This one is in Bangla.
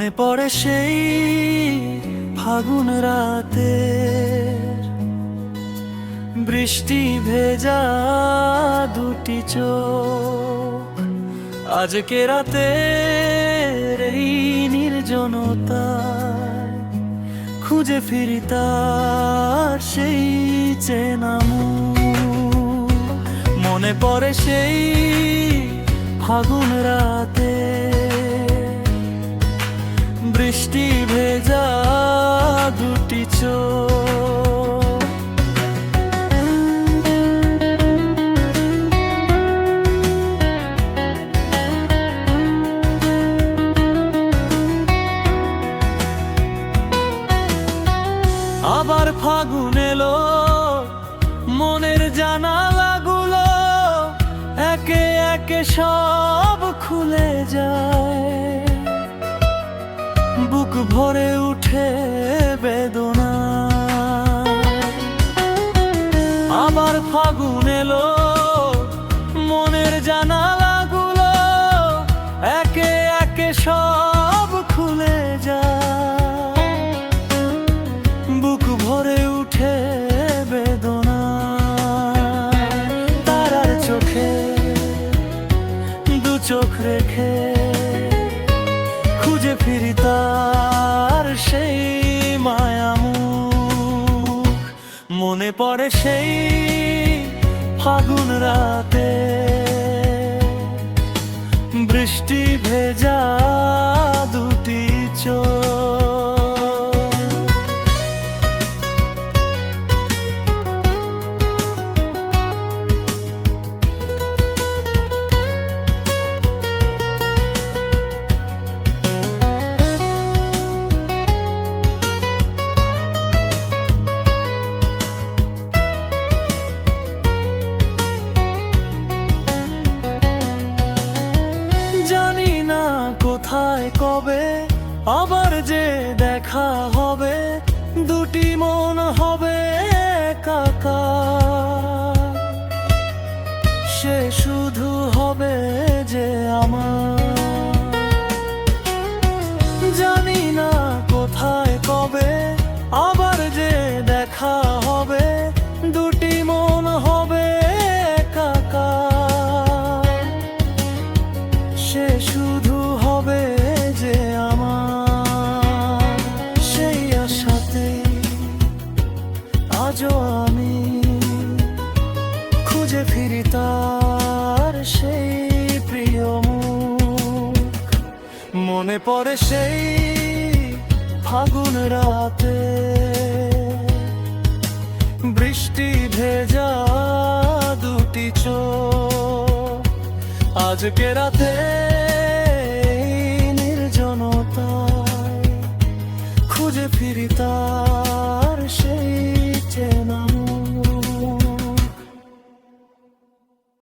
মনে পড়ে সেই ফাগুন রাতে বৃষ্টি ভেজা দুটি চোখ। আজকে রাতে এই নির্জনতা খুঁজে ফিরি তার সেই চেনামু মনে পড়ে সেই ফাগুন রাতে। আবার ফাগুন এলো, মনের জানালাগুলো একে একে সব খুলে যায়। বুক ভরে উঠে বেদনা। আবার ফাগুন এলো চোখে, দু চোখ রেখে খুঁজে ফিরি তার সেই মায়ামুখ মনে পড়ে সেই ফাগুন রাতে বৃষ্টি ভেজা কবে? আবার যে দেখা হবে দুটি মন হবে কাকা সে শুধু হবে যে আমার। খুঁজে ফিরি তার সেই প্রিয় মনে পড়ে সেই ফাগুন রাতে। বৃষ্টি ভেজা দুটি চোখ। আজকে রাতে নির্জনতায় খুঁজে ফিরি তার